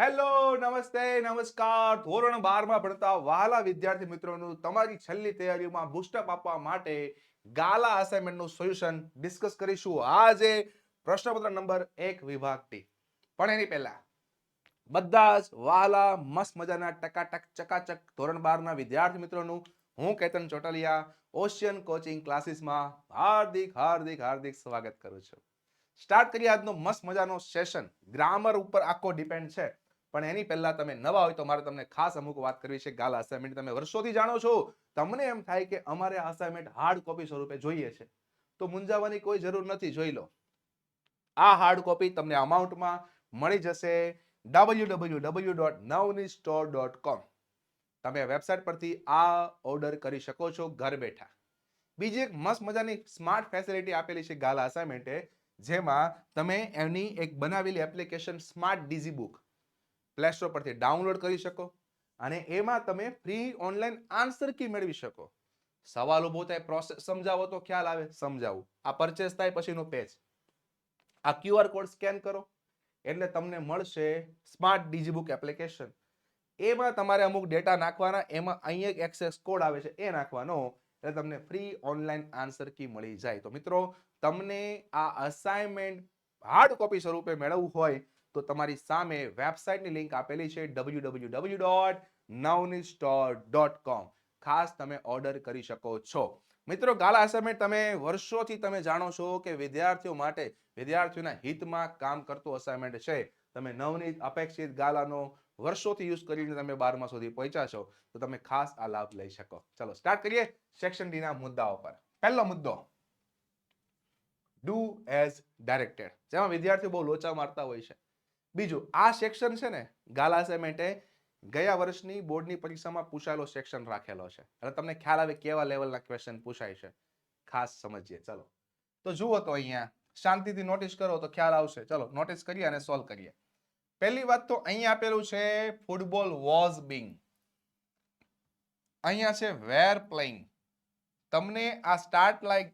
Hello, નમસ્તે, નમસ્કાર. ધોરણ બારમાં ભણતા વહાલા વિદ્યાર્થી મિત્રોનું તમારી છેલ્લી તૈયારીઓમાં બુસ્ટઅપ આપવા માટે ગાલા અસાઇનમેન્ટનું સોલ્યુશન ડિસ્કસ કરીશું. આજે પ્રશ્નપત્ર નંબર એક વિભાગ ટી. પણ એની પહેલા, બધા જ વહાલા, મસ્ત મજાના, ટકાટક, ચકાચક ધોરણ બારના વિદ્યાર્થી મિત્રોનું હું કેતન ચોટલિયા, ઓશિયન કોચિંગ ક્લાસીસમાં હાર્દિક હાર્દિક હાર્દિક સ્વાગત કરું છું. સ્ટાર્ટ કરીએ આજનો મસ્ત મજાનો સેશન ગ્રામર ઉપર આખો ડિપેન્ડ છે. પણ એની પહેલા તમે નવા હોય તો મારે તમને ખાસ અમુક વાત કરવી છે ગાલા અસાઇનમેન્ટ તમે વર્ષોથી જાણો છો. તમને એમ થાય કે અમારે અસાઇનમેન્ટ હાર્ડ કોપી સ્વરૂપે જોઈએ છે. તો મુંજાવાની કોઈ જરૂર નથી, જોઈ લો. આ હાર્ડ કોપી તમને અમાઉન્ટમાં મળી જશે W W W dot Navni store dot com તમે વેબસાઇટ પરથી આ ઓર્ડર કરી શકો છો ઘર બેઠા. બીજી એક મસ્ત મજાની સ્માર્ટ ફેસિલિટી આપેલી છે ગાલા અસાઇનમેન્ટે જેમાં તમે એની એક બનાવેલી application smart digi book play store પરથી ડાઉનલોડ કરી શકો અને એમાં તમે ફ્રી ઓનલાઈન આન્સર કી મેળવી શકો. સવાલ ઊભો થાય પ્રોસેસ સમજાવો તો ખ્યાલ આવે, સમજાવું. આ પરચેસ થાય પછીનો પેજ આ ક્યુઆર કોડ સ્કેન કરો, એટલે તમને મળશે સ્માર્ટ ડીજીબુક એપ્લિકેશન એમાં તમારે અમુક ડેટા નાખવાના, એમાં અહીંયા એક એક્સેસ કોડ આવે છે, એ નાખવાનો, એટલે તમને ફ્રી ઓનલાઈન આન્સર કી મળી જાય. તો મિત્રો, તમને આ અસાઇનમેન્ટ હાર્ડ કોપી સ્વરૂપે મેળવવું હોય તો તમારી સામે વેબસાઇટની લિંક આપેલી છે W W W dot Navni store dot com ખાસ તમે ઓર્ડર કરી શકો છો. મિત્રો, ગાલા અસાઇનમેન્ટ તમે વર્ષોથી તમે જાણો છો કે વિદ્યાર્થીઓ માટે વિદ્યાર્થીઓના હિતમાં કામ કરતું અસાઇનમેન્ટ છે. તમે નવનીત અપેક્ષિત ગાલાનો વર્ષોથી યુઝ કરીને તમે બારમા સુધી પહોંચ્યા છો. તો તમે ખાસ આ લાભ લઈ શકો. ચલો સ્ટાર્ટ કરીએ સેક્શન ડીના મુદ્દાઓ પર. પહેલો મુદ્દો. ડુ એઝ ડાયરેક્ટેડ જેમાં વિદ્યાર્થીઓ બહુ લોચા મારતા હોય છે. બીજું, આ સેક્શન છે ને, ગાલા સેમેન્ટે ગયા વર્ષની બોર્ડની પરીક્ષામાં પૂછાયેલો સેક્શન રાખેલો છે. એટલે તમને ખ્યાલ આવે કેવા લેવલના ક્વેશ્ચન પૂછાય છે. ખાસ સમજીએ, ચલો. તો જુઓ તો અહીંયા, શાંતિથી નોટિસ કરો તો ખ્યાલ આવશે. ચલો નોટિસ કરીએ અને સોલ્વ કરીએ. પહેલી વાત તો અહીંયા આપેલું છે ફૂટબોલ વોઝ બિંગ અહીંયા છે વેર પ્લેઇંગ તમને આ સ્ટાર્ટ લાઈક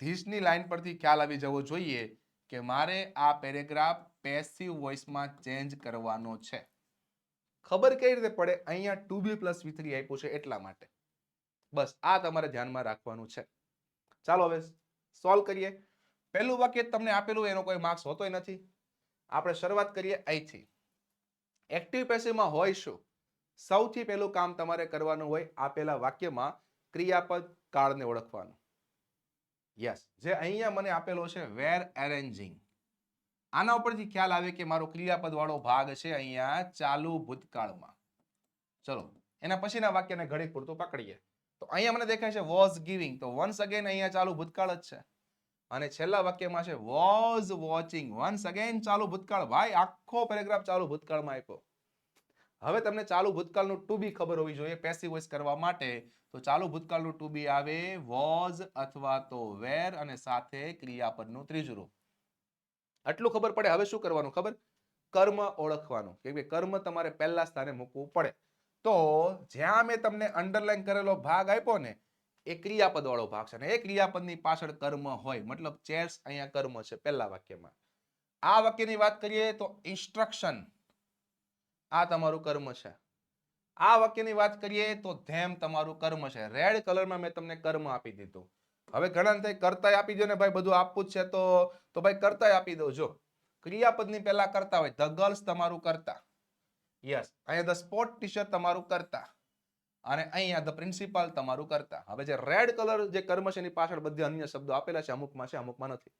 ધીસની લાઈન પરથી ખ્યાલ આવી જવો જોઈએ કે મારે આ પેરેગ્રાફ પેસિવ વોઇસમાં ચેન્જ કરવાનો છે. ખબર કઈ રીતે પડે? અહીંયા to be plus V three આપ્યું છે એટલા માટે. બસ, આ તમારે ધ્યાનમાં રાખવાનું છે. ચાલો હવે સોલ્વ કરીએ. પહેલું વાક્ય તમને આપેલું, એનો કોઈ માર્ક્સ હોતોય નથી. આપણે શરૂઆત કરીએ અહીંથી. એક્ટિવ પેસિવમાં હોય શું? સૌથી પહેલું કામ તમારે કરવાનું હોય આપેલા વાક્યમાં ક્રિયાપદ કાળને ઓળખવાનું. યસ જે અહીંયા મને આપેલો છે વેર એરેન્જિંગ આના ઉપરથી ખ્યાલ આવે કે મારો ક્રિયાપદ વાળો ભાગ છે અહીંયા ચાલુ ભૂતકાળમાં. ચલો, એના પછીના વાક્યને ઘડી પૂરતું પકડીએ. તો અહીંયા મને દેખાય છે વોઝ ગિવિંગ તો વન્સ અગેન અહીંયા ચાલુ ભૂતકાળ જ છે. અને છેલ્લા વાક્યમાં છે વોઝ વોચિંગ વન્સ અગેન ચાલુ ભૂતકાળ. ભાઈ, આખો પેરેગ્રાફ ચાલુ ભૂતકાળમાં આપ્યો. હવે તમને ચાલુ ભૂતકાળનું ટુ બી ખબર હોવી જોઈએ પેસિવ વોઇસ કરવા માટે. તો ચાલુ ભૂતકાળનું ટુ બી આવે વોઝ અથવા તો વેર અને સાથે ક્રિયાપદનું ત્રીજું રૂપ. આટલું ખબર પડે, હવે શું કરવાનું ખબર? કર્મ ઓળખવાનું. કેમ કે કર્મ તમારે પહેલા સ્થાને મૂકવું પડે. તો જ્યાં મેં તમને અંડરલાઈન કરેલો ભાગ આપ્યો ને, એ ક્રિયાપદ વાળો ભાગ છે. અને એ ક્રિયાપદની પાછળ કર્મ હોય, મતલબ ચેર્સ અહીંયા કર્મ છે, પહેલા વાક્યમાં. આ વાક્યની વાત કરીએ તો ઇન્સ્ટ્રક્શન આ તમારું કર્મ છે. આ વાક્યની વાત કરીએ તો ધેમ તમારું કર્મ છે. રેડ કલરમાં મેં તમને કર્મ આપી દીધું. હવે ઘણા કરતા આપી દો ને ભાઈ, બધું આપવું જ છે તો તો ભાઈ કરતા આપી દો, જો. ક્રિયાપદની પહેલા કરતા હોય, ધ ગર્લ્સ તમારું કરતા. યસ, અહીંયા ધ સ્પોર્ટ ટીચર તમારું કરતા. અને અહીંયા ધ પ્રિન્સિપાલ તમારું કરતા. હવે જે રેડ કલર જે કર્મ છે એની પાછળ બધા અન્ય શબ્દો આપેલા છે, અમુકમાં છે, અમુકમાં નથી.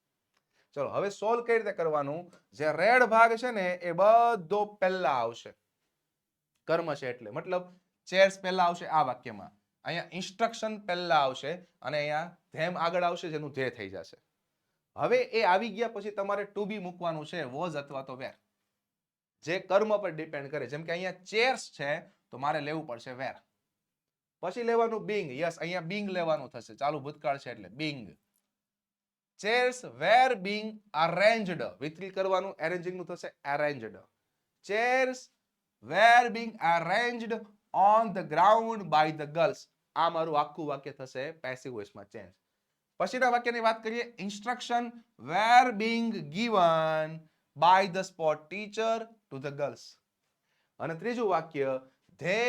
ચલો, હવે સોલ્વ કઈ રીતે કરવાનું? જે રેડ ભાગ છે ને, એ બધો પહેલા આવશે. કર્મ છે એટલે. મતલબ, ચેર્સ પહેલા આવશે આ વાક્યમાં. અહીંયા ઇન્સ્ટ્રક્શન પહેલા આવશે અને અહીંયા ધેમ આગળ આવશે, જેનું ધ્યેય થઈ જશે. હવે એ આવી ગયા પછી તમારે ટુ બી મૂકવાનું છે વોઝ અથવા તો વેર જે કર્મ પર ડિપેન્ડ કરે, જેમ કે અહીંયા ચેર્સ છે, તો મારે લેવું પડશે વેર પછી લેવાનું બિંગ યસ અહીંયા બિંગ લેવાનું થશે. ચાલુ ભૂતકાળ છે એટલે being chairs were being arranged વિતરી કરવાનું એરેન્જિંગનું થશે arranged chairs were being arranged on the ground by the girls આ મારું આખું વાક્ય થશે પેસિવ વોઇસમાં ચેન્જ પછીના વાક્યની વાત કરીએ. Instruction were being given by the spot teacher to the girls અને ત્રીજું વાક્ય they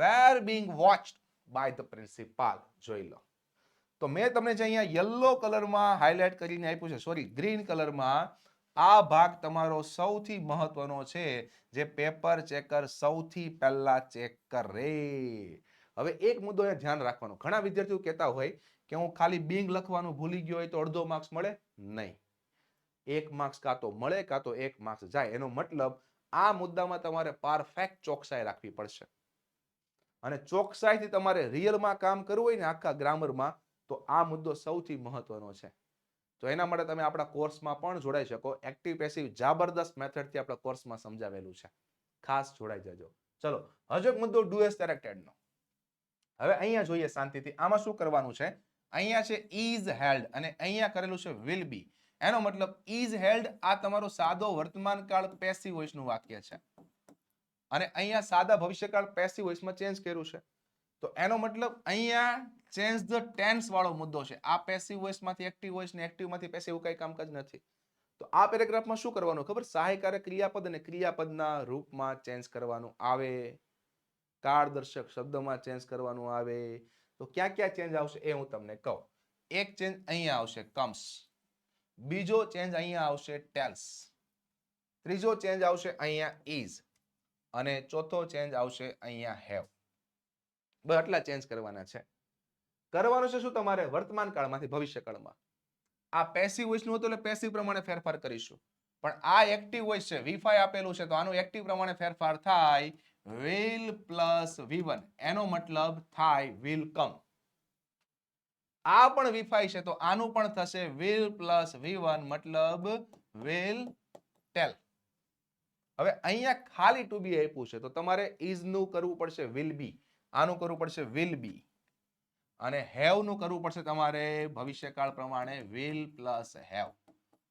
were being watched by the principal જોઈ લો. તો મેં તમને જે અહીંયા યલો કલરમાં હાઇલાઇટ કરીને આપ્યું છે સોરી ગ્રીન કલરમાં આ ભાગ તમારો સૌથી મહત્વનો છે. જે પેપર ચેકર સૌથી પહેલા ચેક કરે. હવે એક મુદ્દો અહીંયા ધ્યાન રાખવાનો. ઘણા વિદ્યાર્થીઓ કહેતા હોય કે હું ખાલી બિંગ લખવાનું ભૂલી ગયો હોય તો અડધો માર્ક્સ મળે? નહીં. એક માર્ક્સ કાં તો મળે કાં તો એક માર્ક્સ જાય. એનો મતલબ આ મુદ્દામાં તમારે પરફેક્ટ ચોકસાઈ રાખવી પડશે. અને ચોકસાઈથી તમારે રિયલમાં કામ કરવું હોય ને આખા ગ્રામરમાં, તો આ મુદ્દો સૌથી મહત્વનો છે. તો એના માટે તમે આપણા કોર્સમાં પણ જોડાઈ શકો. એક્ટિવ પેસિવ જબરદસ્ત મેથડથી આપણા કોર્સમાં સમજાવેલું છે. ખાસ જોડાઈ જજો. ચલો, હજુ એક મુદ્દો ડુ એસ નો. હવે અહીંયા જોઈએ શાંતિથી. આમાં શું કરવાનું છે? અહીંયા છે ઇઝ હેલ્ડ અને અહીંયા કરેલું છે વિલ બી એનો મતલબ ઇઝ હેલ્ડ આ તમારો સાદો વર્તમાન કાળ પેસિવ વોઇસનું વાક્ય છે. અને અહીંયા સાદા ભવિષ્યકાળ પેસી વોઇસમાં ચેન્જ કર્યું છે. તો એનો મતલબ અહીંયા ચેન્જ ધ ટેન્સ વાળો મુદ્દો છે. આ પેસિવ વોઇસમાંથી એક્ટિવ વોઇસ ને એક્ટિવમાંથી પેસિવ એવું કઈ કામકાજ નથી. તો આ પેરેગ્રાફમાં શું કરવાનું ખબર? સહાયકારક ક્રિયાપદ અને ક્રિયાપદના રૂપમાં ચેન્જ કરવાનું આવે. કાળદર્શક શબ્દમાં ચેન્જ કરવાનું આવે, તો ક્યાં ક્યાં ચેન્જ આવશે એ હું તમને કહું. એક ચેન્જ અહીંયા આવશે કમ્સ બીજો ચેન્જ અહીંયા આવશે ટેલ્સ ત્રીજો ચેન્જ આવશે અહીંયા ઇઝ અને ચોથો ચેન્જ આવશે અહીંયા હેવ બસ આટલા ચેન્જ કરવાના છે. કરવાનું છે શું તમારે? વર્તમાન કાળમાંથી, ભવિષ્ય કાળમાં. આ પેસિવ વોઇસનું હતું એટલે પેસિવ પ્રમાણે ફેરફાર કરીશું. પણ આ એક્ટિવ વોઇસ છે વી આપેલું છે, તો આનું એક્ટિવ પ્રમાણે ફેરફાર થાય વિલ પ્લસ વી એનો મતલબ થાય વિલ કમ આ પણ v5 છે, તો આનું પણ થશે વિલ પ્લસ વી મતલબ વિલ ટેલ હવે અહીંયા ખાલી ટુ બી આપ્યું છે, તો તમારે is નું કરવું પડશે વિલ બી આનું કરવું પડશે વિલ બી અને હેવનું કરવું પડશે તમારે ભવિષ્યકાળ પ્રમાણે વિલ પ્લસ હેવ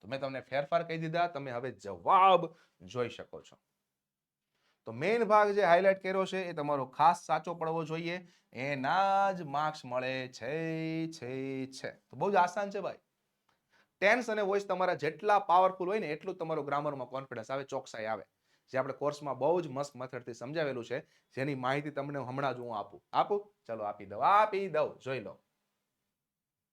તો મેં તમને ફેરફાર કહી દીધા, તમે હવે જવાબ જોઈ શકો છો. તો મેઇન ભાગ જે હાઇલાઇટ કર્યો છે એ તમારો ખાસ સાચો પડવો જોઈએ. એના જ માર્ક્સ મળે છે છે છે. તો બહુ જ આસાન છે ભાઈ. ટેન્સ અને વોઇસ તમારા જેટલા પાવરફુલ હોય ને એટલું તમારો ગ્રામરમાં કોન્ફિડન્સ આવે, ચોકસાઈ આવે. જે આપણે કોર્સમાં બહુ જ મસ્ત મેથડથી સમજાવેલું છે, જેની માહિતી તમને હમણાં જ હું આપું. આપું? ચલો, આપી દઉં. આપી દઉં. જોઈ લો.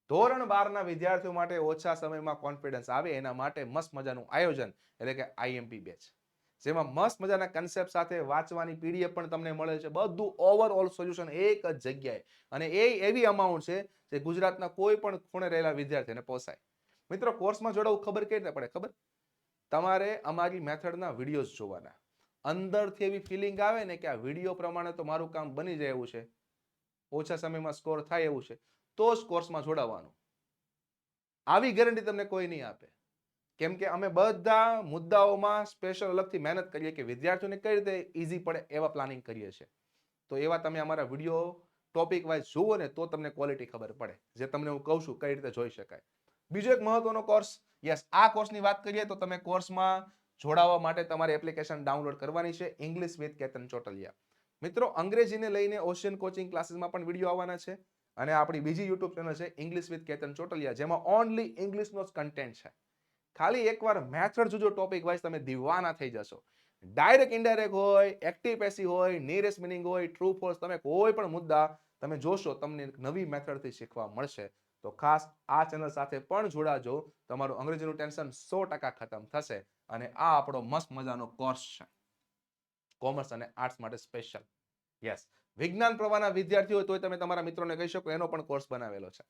ધોરણ બારના વિદ્યાર્થીઓ માટે ઓછા સમયમાં કોન્ફિડન્સ આવે, એના માટે મસ્ત મજાનું આયોજન, એટલે કે આઈએમપી બેચ જેમાં મસ્ત મજાના કન્સેપ્ટ સાથે વાંચવાની પીડીએફ પણ તમને મળે છે. બધું ઓવરઓલ સોલ્યુશન એક જ જગ્યાએ. અને એ એવી અમાઉન્ટ છે જે ગુજરાતના કોઈ પણ ખૂણે રહેલા વિદ્યાર્થીને પોસાય. મિત્રો કોર્સમાં જોડાવું ખબર કેવી રીતે પડે? ખબર? તમારે અમારી મેથડના વિડીયોઝ જોવાના. અંદરથી એવી ફિલિંગ આવે ને કે આ વીડિયો પ્રમાણે તો મારું કામ બની જાય એવું છે. ઓછા સમયમાં સ્કોર થાય એવું છે. તો જ કોર્સમાં જોડાવાનું. આવી ગેરંટી તમને કોઈ નહીં આપે. કેમ કે અમે બધા મુદ્દાઓમાં સ્પેશિયલ અલગથી મહેનત કરીએ કે વિદ્યાર્થીઓને કઈ રીતે ઇઝી પડે એવા પ્લાનિંગ કરીએ છીએ. તો એવા તમે અમારા વીડિયો ટોપિક વાઇઝ જુઓ ને તો તમને ક્વોલિટી ખબર પડે, જે તમને હું કહું છું કઈ રીતે જોઈ શકાય. બીજો એક મહત્વનો કોર્સ યસ આ કોર્સની વાત કરીએ તો તમે કોર્સમાં જોડાવા માટે તમારે એપ્લિકેશન ડાઉનલોડ કરવાની છે ઇંગ્લિશ વિથ કેતન ચોટલિયા. મિત્રો, અંગ્રેજીને લઈને ઓશિયન કોચિંગ ક્લાસીસમાં પણ વીડિયો આવવાના છે અને આપણી બીજી યુટ્યુબ ચેનલ છે ઇંગ્લિશ વિથ કેતન ચોટલિયા, જેમાં ઓનલી ઇંગ્લિશનો જ કન્ટેન્ટ છે. ખાલી એકવાર મેથડ જોજો ટોપિક વાઇઝ તમે દીવાના થઈ જશો. ડાયરેક્ટ ઇન્ડાયરેક્ટ હોય એક્ટિવ પેસી હોય નિયરેસ્ટ મિનિંગ હોય ટ્રુ ફોલ્સ તમે કોઈ પણ મુદ્દા તમે જોશો, તમને નવી મેથડથી શીખવા મળશે. તો ખાસ આ ચેનલ સાથે પણ જોડાજો. તમારું અંગ્રેજીનું ટેન્શન સો ટકા ખતમ થશે. અને આ આપણો મસ્ત મજાનો કોર્સ છે. કોમર્સ અને આર્ટ્સ માટે સ્પેશિયલ યસ વિજ્ઞાન પ્રવાહના વિદ્યાર્થીઓ તોય તમે તમારા મિત્રોને કહી શકો, એનો પણ કોર્સ બનાવેલો છે.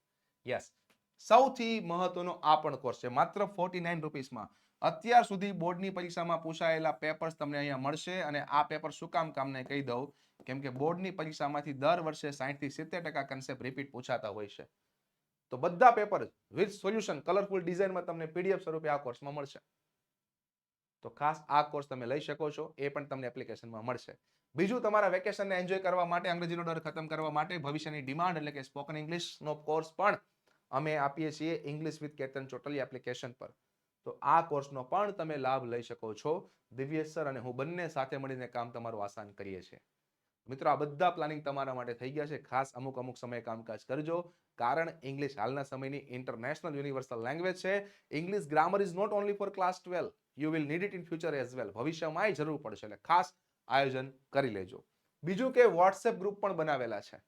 યસ સૌથી મહત્વનો આ પણ કોર્સ છે. માત્ર ફોર્ટી નાઇન રૂપીસમાં અત્યાર સુધી બોર્ડની પરીક્ષામાં પૂછાયેલા પેપર્સ તમને અહીંયા મળશે અને આ પેપર શું કામ કામને કહી દઉં, કેમ કે બોર્ડની પરીક્ષામાંથી દર વર્ષે સાઠથી સિત્તેર ટકા કન્સેપ્ટ રિપીટ પૂછાતા હોય છે. તો બધા પેપર વિથ સોલ્યુશન કલરફુલ ડિઝાઇનમાં તમને પીડીએફ સ્વરૂપે આ કોર્સમાં મળશે. તો ખાસ આ કોર્સ તમે લઈ શકો છો, એ પણ તમને એપ્લિકેશનમાં મળશે. બીજું, તમારા વેકેશનને એન્જોય કરવા માટે અંગ્રેજીનો ડર ખતમ કરવા માટે ભવિષ્યની ડિમાન્ડ એટલે કે સ્પોકન ઇંગ્લિશનો કોર્સ પણ અમે આપીએ છીએ English with Ketan Chotli application પર. તો આ કોર્સનો પણ તમે લાભ લઈ શકો છો. દિવ્યેશ અને હું બંને સાથે મળીને કામ તમારું આસાન કરીએ છીએ. મિત્રો, આ બધા પ્લાનિંગ તમારા માટે થઈ ગયા છે. ખાસ અમુક અમુક સમયે કામકાજ કરજો. કારણ ઇંગ્લિશ હાલના સમયની ઇન્ટરનેશનલ યુનિવર્સલ લેંગ્વેજ છે. English grammar is not only for class twelve you will need it in future as well એ જરૂર પડશે. એટલે ખાસ આયોજન કરી લેજો. બીજું કે વોટ્સએપ ગ્રુપ પણ બનાવેલા છે.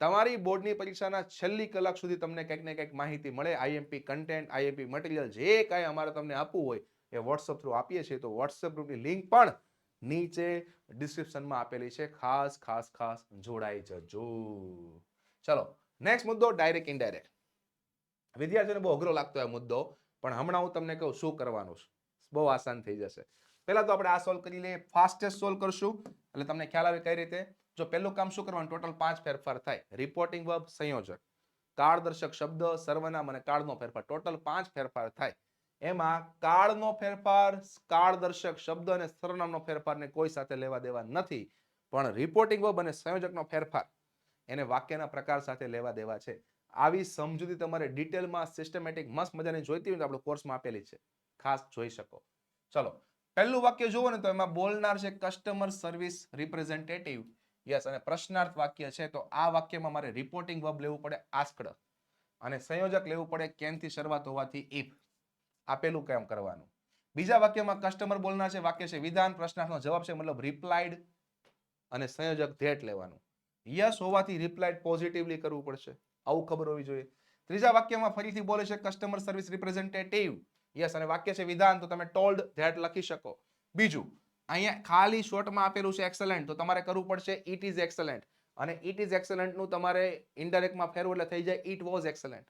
તમારી બોર્ડની પરીક્ષાના છેલ્લી કલાક સુધી તમને કંઈક ને કંઈક માહિતી મળે. આઈએમપી કન્ટેન્ટ આઈએમપી મટીરિયલ જે કાંઈ અમારે તમને આપવું હોય એ વોટ્સઅપ થ્રુ આપીએ છીએ. તો વોટ્સઅપ ગ્રુપની લિંક પણ નીચે ડિસ્ક્રિપ્શનમાં આપેલી છે. ખાસ ખાસ ખાસ જોડાઈ જજો. ચલો નેક્સ્ટ મુદ્દો ડાયરેક્ટ ઇનડાયરેક્ટ વિદ્યાર્થીઓને બહુ અઘરો લાગતો હોય મુદ્દો, પણ હમણાં હું તમને કહું શું કરવાનું બહુ આસાન થઈ જશે. પહેલા તો આપણે આ સોલ્વ કરી લઈએ. ફાસ્ટેસ્ટ સોલ્વ કરશું. એટલે તમને ખ્યાલ આવે કઈ રીતે? જો પહેલું કામ શું કરવાનું? ટોટલ પાંચ ફેરફાર થાય. રિપોર્ટિંગ વર્બ સંયોજક. કાળદર્શક શબ્દ, સર્વનામ અને કાળનો ફેરફાર. ટોટલ પાંચ ફેરફાર થાય. એમાં કાળનો ફેરફાર, કાળદર્શક શબ્દ અને સર્વનામનો ફેરફારને કોઈ સાથે લેવા દેવા નથી. પણ રિપોર્ટિંગ વર્બ અને સંયોજકનો ફેરફાર એને વાક્યના પ્રકાર સાથે લેવા દેવા છે. આવી સમજૂતી તમારે ડિટેલમાં સિસ્ટમેટિક મસ્ત મજાની જોઈતી હોય તો આપણે કોર્સમાં આપેલી છે. ખાસ જોઈ શકો. ચલો. પહેલું વાક્ય જુઓ ને તો એમાં બોલનાર છે કસ્ટમર સર્વિસ રિપ્રેઝેન્ટેટિવ યસ, અને પ્રશ્નાર્થ વાક્ય છે, તો આ વાક્યમાં મારે રિપોર્ટિંગ વર્બ લેવું પડે આસ્કડ. અને સંયોજક લેવું પડે કેનથી શરૂઆત હોવાથી ઇફ આપેલું કેમ કરવાનું? બીજા વાક્યમાં કસ્ટમર બોલનાર છે, વાક્ય છે, વિધાન, પ્રશ્નાર્થનો જવાબ છે, મતલબ રિપ્લાઇડ અને સંયોજક ધેટ લેવાનું. યસ હોવાથી રિપ્લાઇડ પોઝિટિવલી કરવું પડશે. આવું ખબર હોવી જોઈએ. ત્રીજા વાક્યમાં ફરીથી બોલે છે કસ્ટમર સર્વિસ રિપ્રેઝેન્ટેટિવ યસ, અને વાક્ય છે, વિધાન, તો તમે ટોલ્ડ ધેટ લખી શકો. બીજું અહીંયા ખાલી શોર્ટમાં આપેલું છે એક્સલન્ટ તો તમારે કરવું પડશે ઇટ ઇઝ એક્સલન્ટ અને ઇટ ઇઝ એક્સલન્ટનું તમારે ઇન્ડાયરેક્ટમાં ફેરવું એટલે થઈ જાય ઇટ વોઝ એક્સલન્ટ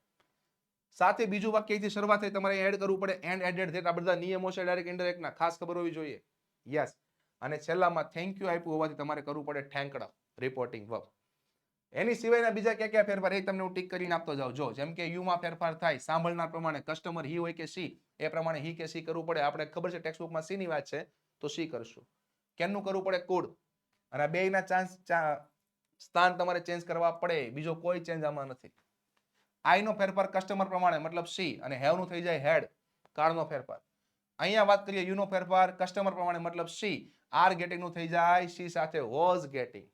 સાથે બીજું વાક્યથી શરૂઆત થઈ, તમારે એડ કરવું પડે એન્ડ એડેડ આ બધા નિયમો છે ડાયરેક્ટ ઇન્ડાયરેક્ટના ખાસ ખબર હોવી જોઈએ. યસ અને છેલ્લામાં થેન્ક યુ આપ્યું હોવાથી તમારે કરવું પડે ઠેંકડા રિપોર્ટિંગ વર્ક એની સિવાયના બીજા ક્યાં ક્યાં ફેરફાર એ તમને હું ટીક કરીને આપતો જાઉં. જો, જેમ કે યુમાં ફેરફાર થાય, સાંભળનાર પ્રમાણે કસ્ટમર હી હોય કે સી એ પ્રમાણે હી કે સી કરવું પડે. આપણે ખબર છે ટેક્સ્ટબુકમાં સીની વાત છે. તો સી કરશું? કેનનું કરવું પડે? કુડ. અને આ બેયના ચાન્સ સ્થાન તમારે ચેન્જ કરવા પડે. બીજો કોઈ ચેન્જ આમાં નથી. આઈ નો ફેરફાર કસ્ટમર પ્રમાણે, મતલબ સી અને હેવનું થઈ જાય હેડ કાળનો ફેરફાર. અહીંયા વાત કરીએ યુ નો ફેરફાર કસ્ટમર પ્રમાણે મતલબ સી આર ગેટિંગનું થઈ જાય સી સાથે વોઝ ગેટિંગ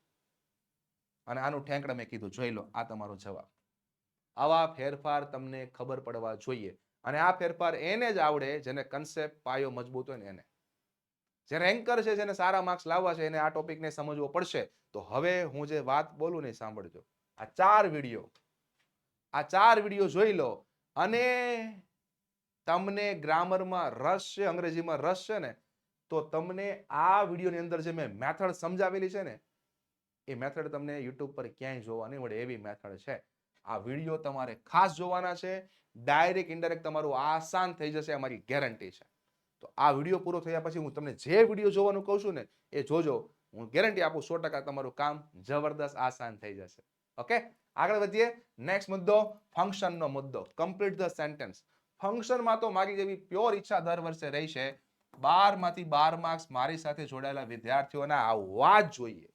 અને આનું ઠેંકડ મેં કીધું, જોઈ લો, આ તમારો જવાબ. આવા ફેરફાર તમને ખબર પડવા જોઈએ. અને આ ફેરફાર એને જ આવડે જેને કન્સેપ્ટ પાયો મજબૂત હોય ને એને. જે રેન્કર છે, જેને સારા માર્ક્સ લાવવા છે, એને આ ટોપિકને સમજવો પડશે. તો હવે હું જે વાત બોલું ને સાંભળજો. આ ચાર વીડિયો આ ચાર વીડિયો જોઈ લો અને તમને ગ્રામરમાં રસ છે, અંગ્રેજીમાં રસ છે ને, તો તમને આ વિડીયોની અંદર જે મેં મેથડ સમજાવેલી છે ને, એ મેથડ તમને યુટ્યુબ પર ક્યાંય જોવા નહીં મળે, એવી મેથડ છે. આ વીડિયો તમારે ખાસ જોવાના છે. ડાયરેક્ટ ઇન્ડાયરેક્ટ તમારું આસાન થઈ જશે, અમારી ગેરંટી છે. તો આ વીડિયો પૂરો થયા પછી હું તમને જે વીડિયો જોવાનું કહું છું ને, એ જોજો. હું ગેરંટી આપું સો ટકા તમારું કામ જબરદસ્ત આસાન થઈ જશે. ઓકે આગળ વધીએ. નેક્સ્ટ મુદ્દો ફંક્શનનો મુદ્દો. કમ્પ્લીટ ધ સેન્ટેન્સ ફંક્શનમાં તો મારી જેવી પ્યોર ઈચ્છા દર વર્ષે રહી છે. બારમાંથી બાર માર્ક્સ મારી સાથે જોડાયેલા વિદ્યાર્થીઓના આવવા જ જોઈએ.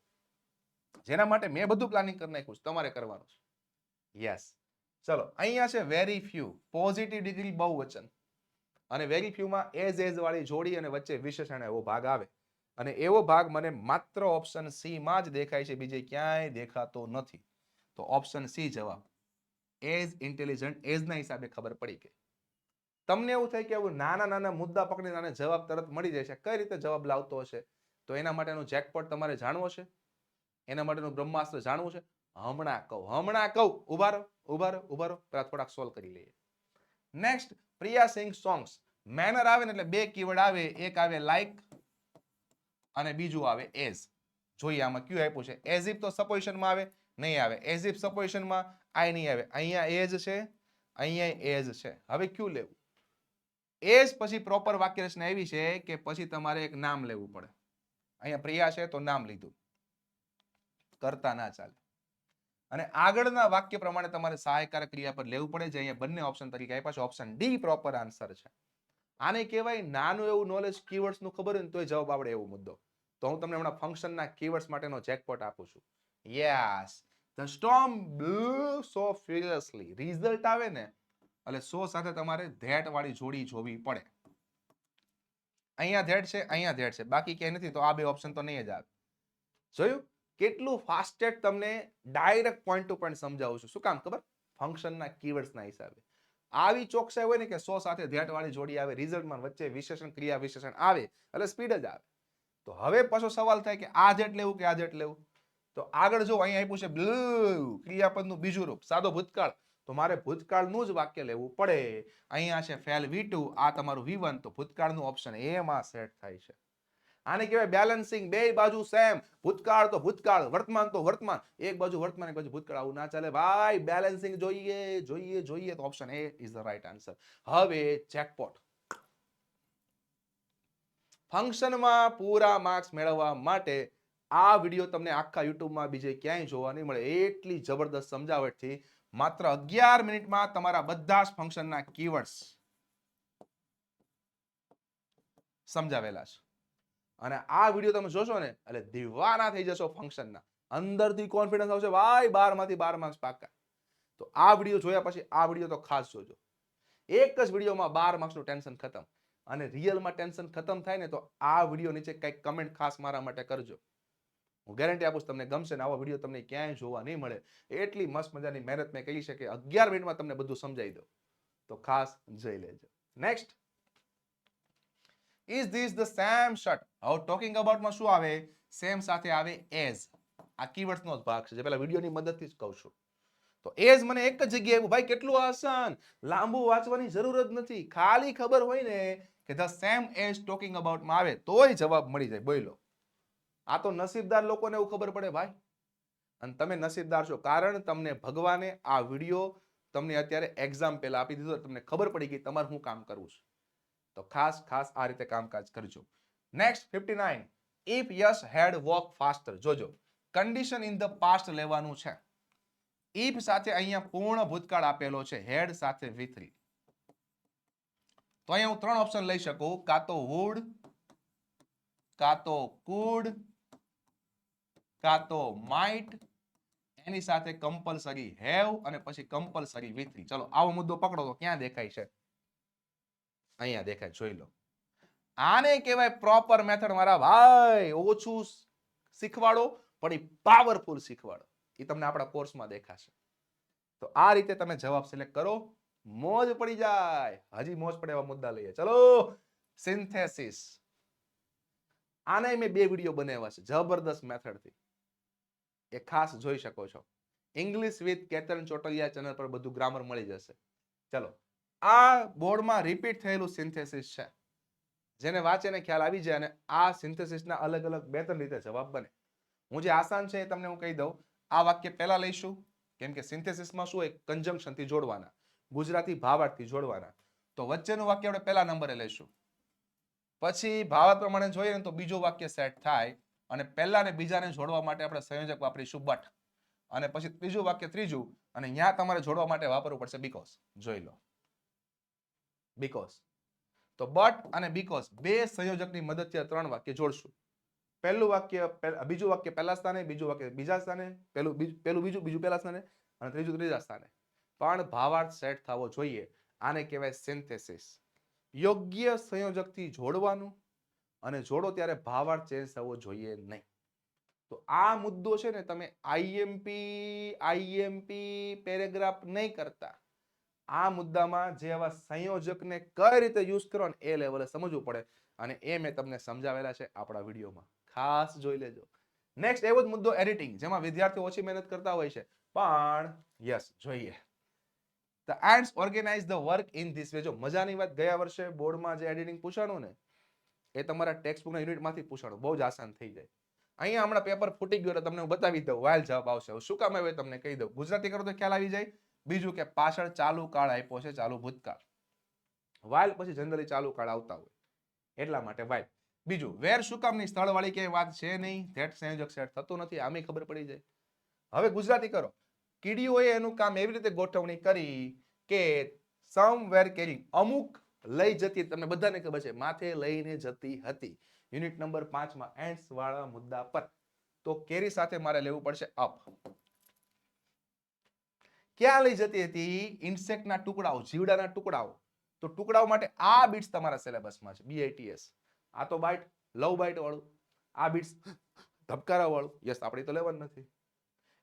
જેના માટે મેં બધું પ્લાનિંગ કરી નાખ્યું છે. તમારે કરવાનું છે. યસ ચલો, અહીંયા છે વેરી ફ્યુ પોઝિટિવ ડિગ્રી બહુવચન. અને વેરી ફ્યુમાં એઝ એઝ વાળી જોડી અને વચ્ચે વિશેષણ એવો ભાગ આવે. અને એવો ભાગ મને માત્ર ઓપ્શન સી માં જ દેખાય છે, બીજે ક્યાંય દેખાતો નથી. તો ઓપ્શન સી જવાબ. એઝ ઇન્ટેલિજન્ટ, એઝના હિસાબે ખબર પડી ગઈ તમને એવું થાય કે એવું નાના નાના મુદ્દા પકડીને આને જવાબ તરત મળી જાય છે. કઈ રીતે જવાબ લાવતો હશે? તો એના માટેનું જેકપોટ તમારે જાણવો છે? એના માટેનું બ્રહ્માસ્ત્ર જાણવું છે? હમણાં કહું હમણાં કહું. ઊભા રહો, ઊભા પેલા થોડાક સોલ્વ કરી લઈએ. Next Priya sing songs. Manner આવે ને એટલે બે કીવર્ડ આવે. એક આવે લાઈક અને બીજું આવે એઝ જોઈએ આમાં ક્યુ આપ્યું છે? એઝ ઇફ તો સપોઝિશનમાં આવે, નહીં આવે. એઝ ઇફ સપોઝિશનમાં આઈ નહીં આવે. અહીંયા એઝ છે, અહીંયા એઝ છે. હવે ક્યુ લેવું? એઝ પછી પ્રોપર વાક્ય રચના એવી છે કે પછી તમારે એક નામ લેવું પડે. અહીંયા પ્રિયા છે તો નામ લીધું. કરતા ના ચાલે. અને આગળના વાક્ય પ્રમાણે તમારે સહાયકારક ક્રિયા પર લેવું પડે જે અહીંયા બંને ઓપ્શન તરીકે આપ્યા છે. ઓપ્શન ડી પ્રોપર આન્સર છે. આને કહેવાય નાનું એવું નોલેજ કીવર્ડ્સનું ખબર હોય ને તોય જવાબ આવડે એવો મુદ્દો. તો હું તમને હમણાં ફંક્શનના કીવર્ડ્સ માટેનો જેકપોટ આપું છું. Yes the storm blew so furiously result આવે ને, એટલે સો સાથે તમારે ધેટ વાળી જોડી જોવી પડે. અહીંયા ધેટ છે, અહીંયા ધેટ છે. બાકી ક્યાંય નથી, તો આ બે ઓપ્શન તો નહીં જ આવે. જોયું? કેટલું ફાસ્ટેસ્ટ તમને ડાયરેક્ટ પોઈન્ટ ટુ પોઈન્ટ સમજાવું છું. શું કામ ખબર? ફંક્શનના કીવર્ડ્સના હિસાબે. આવી ચોકસાઈ હોય ને કે સો સાથે ધ્યાટવાળી જોડી આવે રિઝલ્ટમાં વચ્ચે વિશેષણ, ક્રિયા વિશેષણ આવે, એટલે સ્પીડ જ આવે. તો હવે પાછો સવાલ થાય કે આ જેટ લેવું કે આ જેટ લેવું? તો આગળ જો અહીં આપ્યું છે, બ્લુ, ક્રિયાપદનું બીજું રૂપ, સાદો ભૂતકાળ. તો મારે ભૂતકાળનું જ વાક્ય લેવું પડે. અહીંયા છે ફેલ વી આ તમારું વી તો ભૂતકાળનું ઓપ્શન એમાં સેટ થાય છે. આને કહેવાય બેલેન્સિંગ બે બાજુ સેમ ભૂતકાળ તો ભૂતકાળ, વર્તમાન તો વર્તમાન. એક બાજુ વર્તમાન, એક બાજુ ભૂતકાળ. આવું ના ચાલે ભાઈ. બેલેન્સિંગ જોઈએ જોઈએ જોઈએ તો option A is the right answer હવે જેકપોટ ફંક્શનમાં પૂરા માર્ક્સ મેળવવા માટે આ વીડિયો તમને આખા યુટ્યુબમાં બીજે ક્યાંય જોવા નહીં મળે. એટલી જબરદસ્ત સમજાવટથી માત્ર અગિયાર મિનિટમાં તમારા બધા જ ફંક્શનના કીવર્ડ્સ સમજાવેલા છે. અને આ વીડિયો તમે જોશો ને, એટલે દીવાના થઈ જશો ફંક્શનના અંદરથી કોન્ફિડન્સ આવશે, ભાઈ, બારમાંથી બાર માર્ક્સ પાકા તો આ વીડિયો જોયા પછી આ વીડિયો તો ખાસ જોજો. એક જ વિડીયોમાં બાર માર્ક્સનું ટેન્શન ખતમ. અને રિયલમાં ટેન્શન ખતમ થાય ને તો આ વીડિયો નીચે કંઈક કમેન્ટ ખાસ મારા માટે કરજો. હું ગેરંટી આપું તમને ગમશે ને આવા વીડિયો તમને ક્યાંય જોવા નહીં મળે. એટલી મસ્ત મજાની મહેનત મેં કહી છે કે અગિયાર મિનિટમાં તમને બધું સમજાવી દો તો ખાસ જઈ લેજો. Next is this the same shirt હવે ટોકિંગ અબાઉટમાં શું આવે? સેમ સાથે આવે એઝ આ કીવર્ડ્સનો જ ભાગ છે, જે પહેલા વિડીયોની મદદથી જ કહું છું. તો એઝ મને એક જ જગ્યાએ ભાઈ, કેટલું આસાન? લાંબુ વાંચવાની જરૂર જ નથી. ખાલી ખબર હોય ને કે ધ સેમ એઝ ટોકિંગ અબાઉટમાં આવે, તોય જવાબ મળી જાય. બોલો આ તો નસીબદાર લોકોને એવું ખબર પડે, ભાઈ. અને તમે નસીબદાર છો, કારણ તમને ભગવાને આ વીડિયો તમને અત્યારે એક્ઝામ પહેલા આપી દીધો, તમને ખબર પડી ગઈ તમારે શું કામ કરવું છે. તો ખાસ ખાસ આ રીતે કામકાજ કરજો. Next fifty nine if yes head walk faster જોજો. કન્ડિશન ઇન ધ પાસ્ટ લેવાનું છે. ઇફ સાથે અહીંયા પૂર્ણ ભૂતકાળ આપેલો છે. હેડ સાથે વિથરી થ્રી તો અહીંયા હું ત્રણ ઓપ્શન લઈ શકું. કાં તો વુડ કાં તો કુડ કાં તો માઇટ એની સાથે કમ્પલસરી હેવ અને પછી કમ્પલસરી વિથરી થ્રી ચલો, આવો મુદ્દો પકડો તો ક્યાં દેખાય છે? અહીંયા દેખાય, જોઈ લો. આને કહેવાય પ્રોપર મેથડ મારા ભાઈ. ઓછું શીખવાડો, પણ એ પાવરફુલ શીખવાડો. એ તમને આપણા કોર્સમાં દેખાશે. તો આ રીતે તમે જવાબ સિલેક્ટ કરો. મોજ પડી જાય. હજી મોજ પડે એવા મુદ્દા લઈએ. ચલો. સિન્થેસિસ આને મેં બે વીડિયો બનાવ્યા છે, જબરદસ્ત મેથડથી એ ખાસ જોઈ શકો છો. English with Ketan Chotaliya channel પર બધું ગ્રામર મળી જશે. ચલો. આ બોર્ડમાં રિપીટ થયેલું સિન્થેસિસ છે. જેને વાંચીને ખ્યાલ આવી જાય અને આ સિન્થેસિસના અલગ અલગ બે ત્રણ રીતે જવાબ બને. હું જે આસાન છે એ તમને હું કહી દઉં. આ વાક્ય પહેલા લઈશું. કેમ કે સિન્થેસિસમાં શું હોય કંજંક્શનથી જોડવાના, ગુજરાતી ભાવાર્થથી જોડવાના. તો વચ્ચેનું વાક્ય આપણે પહેલા નંબરે લઈશું. પછી ભાવાર્થ પ્રમાણે જોઈએ ને તો બીજું વાક્ય સેટ થાય અને પહેલા ને બીજાને જોડવા માટે આપણે સંયોજક વાપરીશું બટ. અને પછી ત્રીજું વાક્ય ત્રીજું અને ત્યાં તમારે જોડવા માટે વાપરવું પડશે બીકોઝ જોઈ લો. બીકોઝ તો બટ અને બીકોઝ બે સંયોજકની મદદથી ત્રણ વાક્ય જોડશું. પહેલું વાક્ય બીજું વાક્ય પહેલા સ્થાને, બીજું વાક્ય બીજા સ્થાને, પહેલું પહેલું બીજું બીજું પહેલા સ્થાને અને ત્રીજું ત્રીજા સ્થાને. પણ ભાવાર્થ સેટ થવો જોઈએ. આને કહેવાય સિન્થેસિસ યોગ્ય સંયોજકથી જોડવાનું અને જોડો ત્યારે ભાવાર્થ ચેન્જ થવો જોઈએ નહીં. તો આ મુદ્દો છે ને તમે આઈએમપી આઈએમપી પેરેગ્રાફ નહીં કરતા. આ મુદ્દામાં જે આવા સંયોજકને કઈ રીતે યુઝ કરો ને એ લેવલે સમજવું પડે. અને એ મેં તમને સમજાવેલા છે આપણા વિડીયોમાં. ખાસ જોઈ લેજો. નેક્સ્ટ એવો જ મુદ્દો એડિટિંગ જેમાં વિદ્યાર્થીઓ ઓછી મહેનત કરતા હોય છે. પણ યસ જોઈએ. The ends organise the work in this way જો મજાની વાત ગયા વર્ષે બોર્ડમાં જે એડિટિંગ પૂછાણું ને, એ તમારા ટેક્સ્ટ બુકના યુનિટમાંથી પૂછાણું. બહુ જ આસાન થઈ જાય. અહીંયા હમણાં પેપર ફૂટી ગયો એટલે તમને હું બતાવી દઉં. વાઇલ જવાબ આવશે. શું કામ આવે તમને કહી દઉં. ગુજરાતી કરો તો ખ્યાલ આવી જાય. બીજું કે પાછળ ચાલુ કાળ આપ્યો છે, ચાલુ ભૂતકાળ. વાઇલ પછી જનરલી ચાલુ કાળ આવતા હોય. એટલા માટે વાઇલ બીજું, વેર શું કામની સ્થળવાળી ક્યાંય વાત છે નહીં? ધેટ સંયોજક સેટ થતું નથી, આમે ખબર પડી જાય. હવે ગુજરાતી કરો. કીડીઓએ એનું કામ એવી રીતે ગોઠવણી કરી કે સમ વેર કેરિંગ અમુક લઈ જતી, તમને બધાને ખબર છે, માથે લઈને જતી હતી. યુનિટ નંબર પાંચમાં એન્ડ્સ વાળા મુદ્દા પર. તો કેરી સાથે મારે લેવું પડશે અપ ક્યાં લઈ જતી હતી? ઇન્સેક્ટના ટુકડાઓ, જીવડાના ટુકડાઓ. તો ટુકડાઓ માટે આ બીટ્સ તમારા સિલેબસમાં છે બીઆઈટીએસ આ તો બાઇટ લવ બાઇટ વાળું. આ બીટ્સ ધબકારા વાળું. યસ આપણે તો લેવાનું નથી.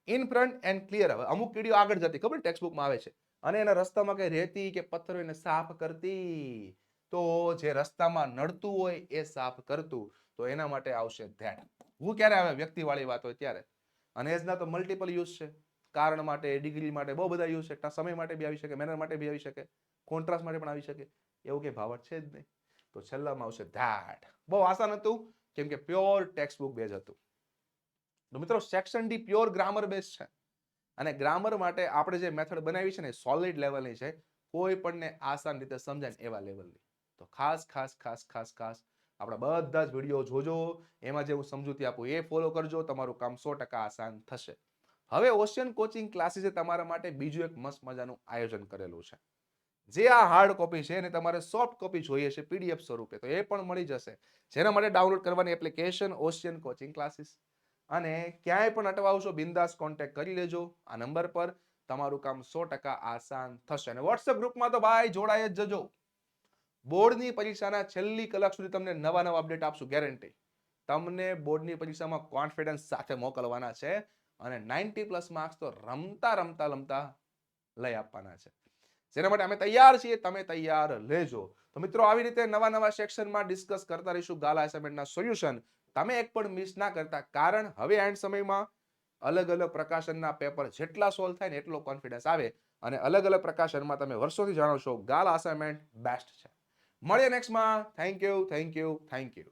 ઇન ફ્રન્ટ એન્ડ ક્લિયર હવે અમુક કીડીઓ આગળ જતી, ખબર ટેક્સ બુકમાં આવે છે. અને એના રસ્તામાં કઈ રહેતી કે પથ્થરો એને સાફ કરતી? તો જે રસ્તામાં નડતું હોય એ સાફ કરતું. તો એના માટે આવશે ધેટ. હું ક્યારે આવે? વ્યક્તિવાળી વાત હોય ત્યારે. અને એજના તો મલ્ટિપલ યુઝ છે. કારણ માટે ડિગ્રી માટે બહુ બધા યુઝ છે. સમય માટે બી આવી શકે મેનર માટે બી આવી શકે કોન્ટ્રાસ્ટ માટે પણ આવી શકે. એવું કે ભાવટ છે જ નહીં. તો છેલ્લામાં આવશે ધેટ. બહુ આસાન હતું, કેમ કે પ્યોર ટેક્સ્ટ બુક બેઝ હતું. તો મિત્રો section D pure grammar base છે. અને ગ્રામર માટે આપણે જે મેથડ બનાવી છે ને સોલિડ લેવલની છે. કોઈ પણને આસાન રીતે સમજાય ને એવા લેવલની તો ખાસ ખાસ ખાસ ખાસ ખાસ આપણા બધા જ વીડિયો જોજો. એમાં જે હું સમજૂતી આપું, એ ફોલો કરજો. તમારું કામ સો ટકા આસાન થશે. હવે ઓશિયન કોચિંગ ક્લાસીસે તમારા માટે બીજું એક મસ્ત મજાનું આયોજન કરેલું છે. જે આ હાર્ડ કોપી છે એને તમારે સોફ્ટ કોપી જોઈએ છે પીડીએફ સ્વરૂપે, તો એ પણ મળી જશે. જેના માટે ડાઉનલોડ કરવાની એપ્લિકેશન ઓશિયન કોચિંગ ક્લાસીસ. અને ક્યાંય પણ અટવાવશો બિંદાસ કોન્ટેક્ટ કરી લેજો. આ નંબર પર તમારું કામ સો ટકા આસાન થશે. અને વોટ્સએપ ગ્રુપમાં તો ભાઈ જોડાય જ જજો. બોર્ડની પરીક્ષાના છેલ્લી કલાક સુધી તમને નવા નવા અપડેટ આપશું, ગેરંટી. તમને બોર્ડની પરીક્ષામાં કોન્ફિડન્સ સાથે મોકલવાના છે. અને નાઇન્ટી પ્લસ માર્ક્સ તો રમતા રમતા રમતા લઈ આપવાના છે. જેના માટે અમે તૈયાર છીએ, તમે તૈયાર લેજો. તો મિત્રો, આવી રીતે નવા નવા સેક્શનમાં ડિસ્કસ કરતા રહીશું ગાલા એસાઇનમેન્ટના સોલ્યુશન. તમે એક પણ મિસ ના કરતા, કારણ હવે એન્ડ સમયમાં અલગ અલગ પ્રકાશનના પેપર જેટલા સોલ્વ થાય ને એટલો કોન્ફિડન્સ આવે અને અલગ અલગ પ્રકાશનમાં તમે વર્ષોથી જાણો છો, ગાલા અસાઇનમેન્ટ બેસ્ટ છે. મળીએ નેક્સ્ટમાં thank you thank you thank you